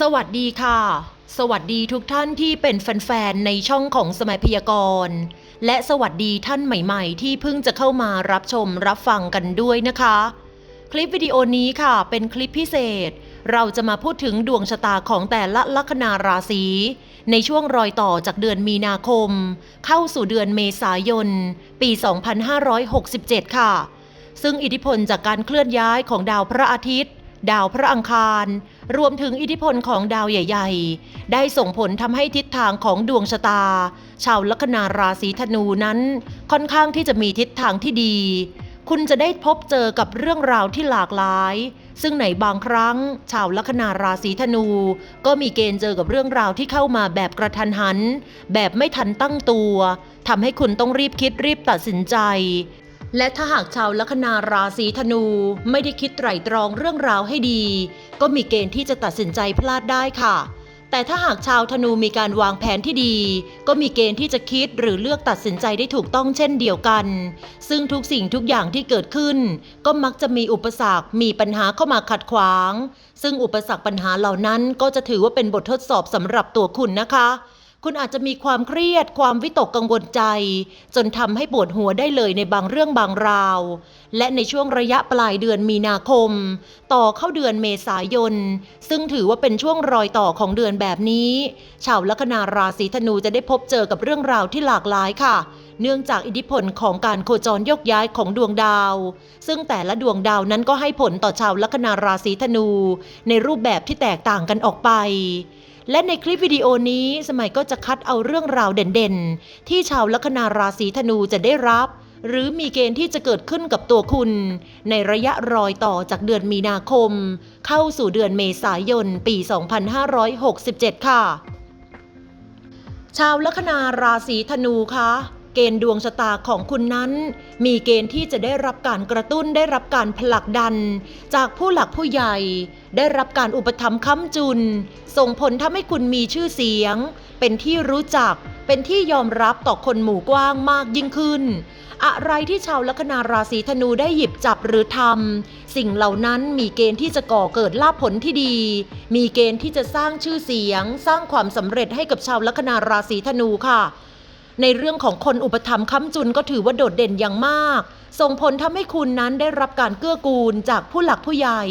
สวัสดีค่ะ สวัสดีทุกท่านที่เป็นแฟนๆ ในช่องของสมัยพยากรณ์ และสวัสดีท่านใหม่ๆ ที่เพิ่งจะเข้ามารับชมรับฟังกันด้วยนะคะ คลิปวิดีโอนี้ค่ะเป็นคลิปพิเศษ เราจะมาพูดถึงดวงชะตาของแต่ละลัคนาราศี ในช่วงรอยต่อจากเดือนมีนาคม เข้าสู่เดือนเมษายน ปี 2567 ค่ะ ซึ่งอิทธิพลจากการเคลื่อนย้ายของดาวพระอาทิตย์ ดาวพระอังคาร รวมถึงอิทธิพลของดาวใหญ่ ๆ ได้ส่งผลทำให้ทิศทางของดวงชะตา ชาวลัคนาราศีธนูนั้น ค่อนข้างที่จะมีทิศทางที่ดี คุณจะได้พบเจอกับเรื่องราวที่หลากหลาย ซึ่งในบางครั้ง ชาวลัคนาราศีธนู ก็มีเกณฑ์เจอกับเรื่องราวที่เข้ามาแบบกระทันหัน แบบไม่ทันตั้งตัวทำให้คุณต้องรีบคิดรีบตัดสินใจ และถ้าหากชาวลัคนาราศีธนูไม่ได้คิดไตร่ตรองเรื่องราวให้ดี ก็มีเกณฑ์ที่จะตัดสินใจพลาดได้ค่ะ แต่ถ้าหากชาวธนูมีการวางแผนที่ดี ก็มีเกณฑ์ที่จะคิดหรือเลือกตัดสินใจได้ถูกต้องเช่นเดียวกัน ซึ่งทุกสิ่งทุกอย่างที่เกิดขึ้น ก็มักจะมีอุปสรรค มีปัญหาเข้ามาขัดขวาง ซึ่งอุปสรรคปัญหาเหล่านั้นก็จะถือว่าเป็นบททดสอบสำหรับตัวคุณนะคะ คุณอาจจะมีความเครียด ความวิตกกังวลใจ จนทำให้ปวดหัวได้เลยในบางเรื่องบางราว และในช่วงระยะปลายเดือนมีนาคม ต่อเข้าเดือนเมษายน ซึ่งถือว่าเป็นช่วงรอยต่อของเดือนแบบนี้ ชาวลัคนาราศีธนูจะได้พบเจอกับเรื่องราวที่หลากหลายค่ะ เนื่องจากอิทธิพลของการโคจรยกย้ายของดวงดาว ซึ่งแต่ละดวงดาวนั้นก็ให้ผลต่อชาวลัคนาราศีธนู ในรูปแบบที่แตกต่างกันออกไป และในคลิปวิดีโอนี้สมัยก็จะคัดเอาเรื่องราวเด่นๆ ที่ชาวลัคนาราศีธนูจะได้รับ หรือมีเกณฑ์ที่จะเกิดขึ้นกับตัวคุณ ในระยะรอยต่อจากเดือนมีนาคม เข้าสู่เดือนเมษายนปี 2567 ค่ะ ชาวลัคนาราศีธนูคะ เกณฑ์ดวงชะตาของคุณนั้น มีเกณฑ์ที่จะได้รับการกระตุ้นได้รับการผลักดัน จากผู้หลักผู้ใหญ่ ได้รับการอุปถัมภ์ค้ำจุน ส่งผลทำให้คุณมีชื่อเสียง เป็นที่รู้จัก เป็นที่ยอมรับต่อคนหมู่กว้างมากยิ่งขึ้น อะไรที่ชาวลัคนาราศีธนูได้หยิบจับหรือทำสิ่งเหล่านั้นมีเกณฑ์ที่จะก่อเกิดลาภผลที่ดี มีเกณฑ์ที่จะสร้างชื่อเสียง สร้างความสำเร็จให้กับชาวลัคนาราศีธนูค่ะ ในเรื่องของคนอุปถัมภ์ค้ำจุนก็ถือว่าโดดเด่นอย่างมาก ส่งผลทำให้คุณนั้นได้รับการเกื้อกูลจากผู้หลักผู้ใหญ่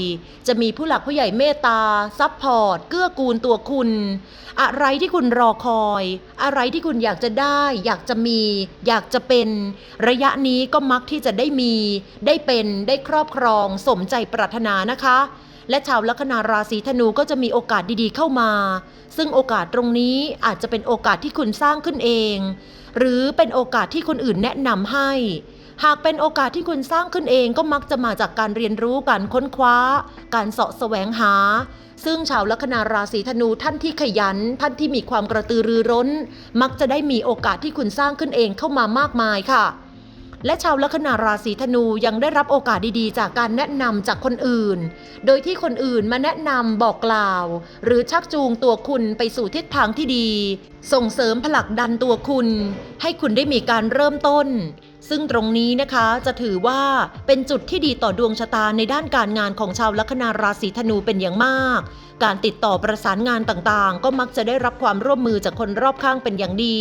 จะมีผู้หลักผู้ใหญ่เมตตาซัพพอร์ตเกื้อกูลตัวคุณ อะไรที่คุณรอคอย อะไรที่คุณอยากจะได้ อยากจะมี อยากจะเป็น ระยะนี้ก็มักที่จะได้มี ได้เป็นได้ครอบครอง สมใจปรารถนานะคะ และชาวลัคนาราศีธนูก็จะมีโอกาสดีๆเข้ามา ซึ่งโอกาสตรงนี้อาจจะเป็นโอกาสที่คุณสร้างขึ้นเอง หรือเป็นโอกาสที่คนอื่นแนะนำให้ หากเป็นโอกาสที่คุณสร้างขึ้นเองก็มักจะมาจากการเรียนรู้การค้นคว้า การเสาะแสวงหาซึ่งชาวลัคนาราศีธนูท่านที่ขยัน ท่านที่มีความกระตือรือร้น มักจะได้มีโอกาสที่คุณสร้างขึ้นเองเข้ามามากมายค่ะ และชาวลัคนาราศีธนูยังได้รับโอกาสดีๆ จากการแนะนำจากคนอื่น โดยที่คนอื่นมาแนะนำบอกกล่าว หรือชักจูงตัวคุณไปสู่ทิศทางที่ดี ส่งเสริมผลักดันตัวคุณ ให้คุณได้มีการเริ่มต้น ซึ่งตรงนี้นะคะจะถือว่าเป็นจุดที่ดีต่อดวงชะตาในด้านการงานของชาวลัคนาราศีธนูเป็นอย่างมาก การติดต่อประสานงานต่างๆ ก็มักจะได้รับความร่วมมือจากคนรอบข้างเป็นอย่างดี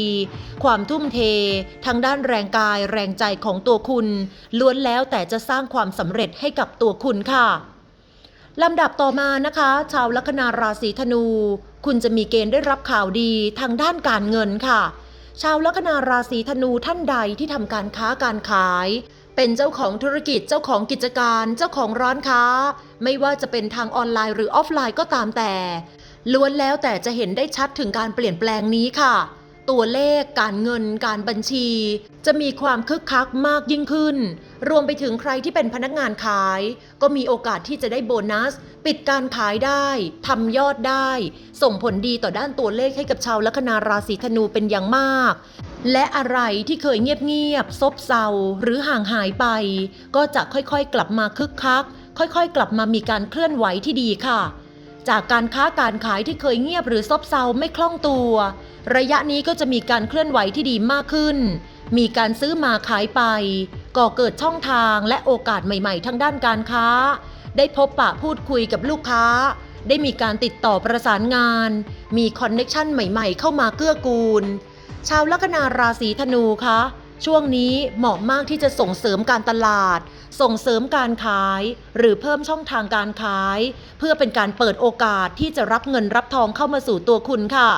ความทุ่มเททางด้านแรงกายแรงใจของตัวคุณ ล้วนแล้วแต่จะสร้างความสำเร็จให้กับตัวคุณค่ะลำดับต่อมานะคะ ชาวลัคนาราศีธนู คุณจะมีเกณฑ์ได้รับข่าวดีทางด้านการเงินค่ะ ชาวลัคนาราศีธนูท่านใดที่ทำการค้าการขาย เป็นเจ้าของธุรกิจเจ้าของกิจการ เจ้าของร้านค้า ไม่ว่าจะเป็นทางออนไลน์หรือออฟไลน์ก็ตามแต่ล้วนแล้วแต่จะเห็นได้ชัดถึงการเปลี่ยนแปลงนี้ค่ะ ตัวเลขการเงินการบัญชี จะมีความคึกคักมากยิ่งขึ้น รวมไปถึงใครที่เป็นพนักงานขาย ก็มีโอกาสที่จะได้โบนัส ปิดการขายได้ทำยอดได้ ส่งผลดีต่อด้านตัวเลขให้กับชาวลัคนาราศีธนูเป็นอย่างมาก และอะไรที่เคยเงียบๆซบเซาหรือห่างหายไป ก็จะค่อยๆกลับมาคึกคัก ค่อยๆ กลับมามีการเคลื่อนไหวที่ดีค่ะ จากการค้าการขายที่เคยเงียบหรือซบเซาไม่คล่องตัว ระยะนี้ก็จะมีการเคลื่อนไหวที่ดีมากขึ้น มีการซื้อมาขายไป ก่อเกิดช่องทางและโอกาสใหม่ๆ ทางด้านการค้า ได้พบปะพูดคุยกับลูกค้า ได้มีการติดต่อประสานงาน มีคอนเน็ชันใหม่ๆ เข้ามาเกื้อกูล ชาวลัคนาราศีธนูคะ ช่วงนี้เหมาะมากที่จะส่งเสริมการตลาด ส่งเสริมการขาย หรือเพิ่มช่องทางการขาย เพื่อเป็นการเปิดโอกาสที่จะรับเงินรับทองเข้ามาสู่ตัวคุณค่ะ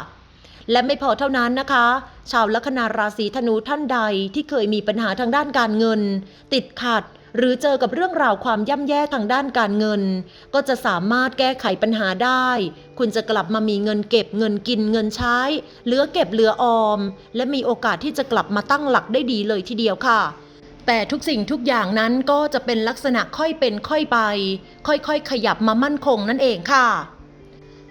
และไม่พอเท่านั้นนะคะ ชาวลัคนาราศีธนูท่านใดที่เคยมีปัญหาทางด้านการเงิน ติดขัด หรือเจอกับเรื่องราวความย่ำแย่ทางด้านการเงิน ก็จะสามารถแก้ไขปัญหาได้ คุณจะกลับมามีเงินเก็บเงินกินเงินใช้ เหลือเก็บเหลือออม และมีโอกาสที่จะกลับมาตั้งหลักได้ดีเลยทีเดียวค่ะแต่ทุกสิ่งทุกอย่างนั้นก็จะเป็นลักษณะค่อยเป็นค่อยไป ค่อยๆ ขยับมามั่นคงนั่นเองค่ะ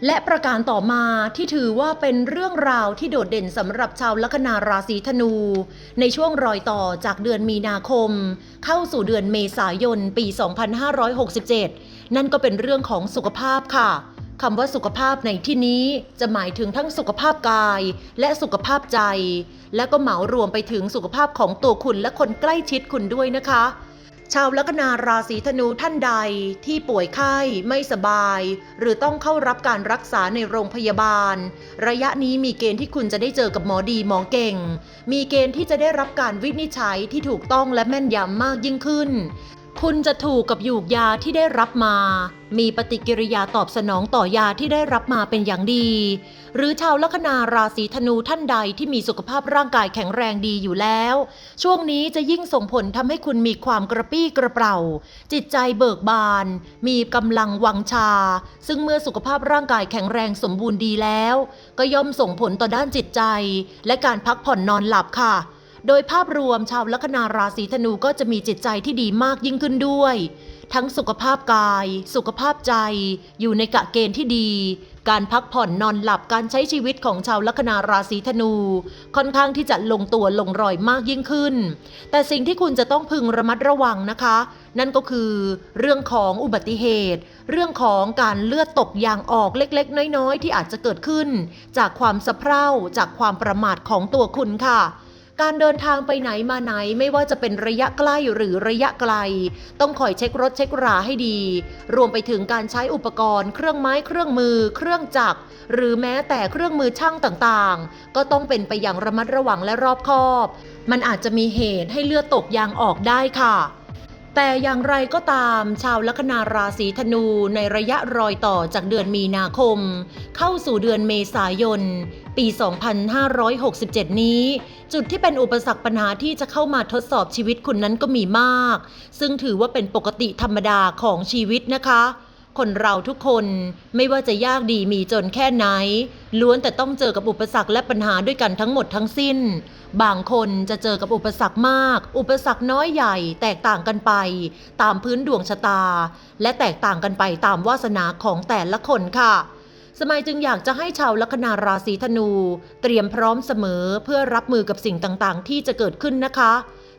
และประการต่อมาที่ถือว่าเป็นเรื่องราวที่โดดเด่นสำหรับชาวลัคนาราศีธนู ในช่วงรอยต่อจากเดือนมีนาคม เข้าสู่เดือนเมษายนปี 2567 นั่นก็เป็นเรื่องของสุขภาพค่ะคำว่าสุขภาพในที่นี้จะหมายถึงทั้งสุขภาพกายและสุขภาพใจ และก็เหมารวมไปถึงสุขภาพของตัวคุณและคนใกล้ชิดคุณด้วยนะคะ ชาวลัคนาราศีธนูท่านใดที่ป่วยไข้ไม่สบาย หรือต้องเข้ารับการรักษาในโรงพยาบาล ระยะนี้มีเกณฑ์ที่คุณจะได้เจอกับหมอดีหมอเก่ง มีเกณฑ์ที่จะได้รับการวินิจฉัยที่ถูกต้องและแม่นยำมากยิ่งขึ้น คุณจะถูกกับยูกยาที่ได้รับมา มีปฏิกิริยาตอบสนองต่อยาที่ได้รับมาเป็นอย่างดี หรือชาวลัคนาราศีธนูท่านใดที่มีสุขภาพร่างกายแข็งแรงดีอยู่แล้ว ช่วงนี้จะยิ่งส่งผลทำให้คุณมีความกระปี้กระเป๋า จิตใจเบิกบาน มีกำลังวังชา ซึ่งเมื่อสุขภาพร่างกายแข็งแรงสมบูรณ์ดีแล้ว ก็ย่อมส่งผลต่อด้านจิตใจ และการพักผ่อนนอนหลับค่ะ โดยภาพรวมชาวลัคนาราศีธนูก็จะมีจิตใจที่ดีมากยิ่งขึ้นด้วย ทั้งสุขภาพกาย สุขภาพใจ อยู่ในกะเกณฑ์ที่ดี การพักผ่อนนอนหลับการใช้ชีวิตของชาวลัคนาราศีธนู ค่อนข้างที่จะลงตัวลงรอยมากยิ่งขึ้น แต่สิ่งที่คุณจะต้องพึงระมัดระวังนะคะ นั่นก็คือเรื่องของอุบัติเหตุ เรื่องของการเลือดตกยางออกเล็กๆ น้อยๆ ที่อาจจะเกิดขึ้น จากความสะเพร่าจากความประมาทของตัวคุณค่ะ การเดินทางไปไหนมาไหนไม่ว่าจะเป็นระยะใกล้หรือระยะไกล ต้องคอยเช็ครถเช็คราให้ดี รวมไปถึงการใช้อุปกรณ์ เครื่องไม้เครื่องมือ เครื่องจักร หรือแม้แต่เครื่องมือช่างต่างๆ ก็ต้องเป็นไปอย่างระมัดระวังและรอบคอบ มันอาจจะมีเหตุให้เลือดตกยางออกได้ค่ะแต่อย่างไรก็ตามชาวลัคนาราศีธนูในระยะรอยต่อจากเดือนมีนาคม เข้าสู่เดือนเมษายน ปี 2567 นี้ จุดที่เป็นอุปสรรคปัญหาที่จะเข้ามาทดสอบชีวิตคุณนั้นก็มีมาก ซึ่งถือว่าเป็นปกติธรรมดาของชีวิตนะคะ คนเราทุกคนไม่ว่าจะยากดีมีจนแค่ไหน ล้วนแต่ต้องเจอกับอุปสรรคและปัญหาด้วยกันทั้งหมดทั้งสิ้น บางคนจะเจอกับอุปสรรคมาก อุปสรรคน้อยใหญ่แตกต่างกันไป ตามพื้นดวงชะตา และแตกต่างกันไปตามวาสนาของแต่ละคนค่ะ สมัยจึงอยากจะให้ชาวลัคนาราศีธนู เตรียมพร้อมเสมอเพื่อรับมือกับสิ่งต่างๆ ที่จะเกิดขึ้นนะคะ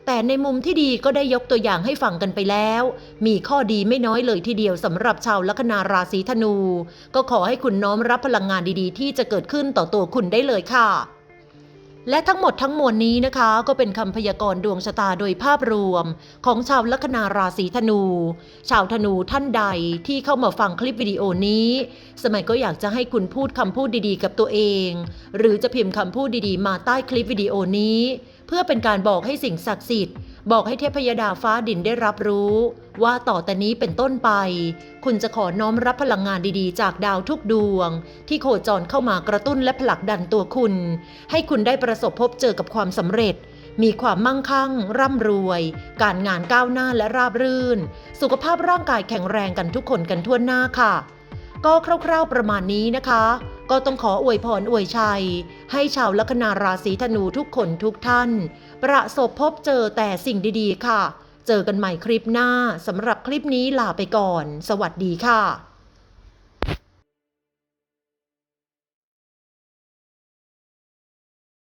แต่ในมุมที่ดีก็ได้ยกตัวอย่างให้ฟังกันไปแล้ว มีข้อดีไม่น้อยเลยทีเดียวสำหรับชาวลัคนาราศีธนู ก็ขอให้คุณน้อมรับพลังงานดีๆ ที่จะเกิดขึ้นต่อตัวคุณได้เลยค่ะ และทั้งหมดทั้งมวลนี้นะคะ ก็เป็นคำพยากรณ์ดวงชะตาโดยภาพรวม ของชาวลัคนาราศีธนู ชาวธนูท่านใดที่เข้ามาฟังคลิปวิดีโอนี้ สมัยก็อยากจะให้คุณพูดคำพูดดีๆ กับตัวเอง หรือจะพิมพ์คำพูดดีๆ มาใต้คลิปวิดีโอนี้ เพื่อเป็นการบอกให้สิ่งศักดิ์สิทธิ์ บอกให้เทพยดาฟ้าดินได้รับรู้ ว่าต่อแต่นี้เป็นต้นไป คุณจะขอน้อมรับพลังงานดีๆ จากดาวทุกดวง ที่โคจรเข้ามากระตุ้นและผลักดันตัวคุณ ให้คุณได้ประสบพบเจอกับความสำเร็จ มีความมั่งคั่ง ร่ำรวย การงานก้าวหน้าและราบรื่น สุขภาพร่างกายแข็งแรงกันทุกคนกันทั่วหน้าค่ะ ก็คร่าวๆประมาณนี้นะคะ ก็ต้องขออวยพรอวยชัย ให้ชาวลัคนาราศีธนูทุกคนทุกท่าน ประสบพบเจอแต่สิ่งดีๆ ค่ะ เจอกันใหม่คลิปหน้าสำหรับคลิปนี้ลาไปก่อน สวัสดีค่ะ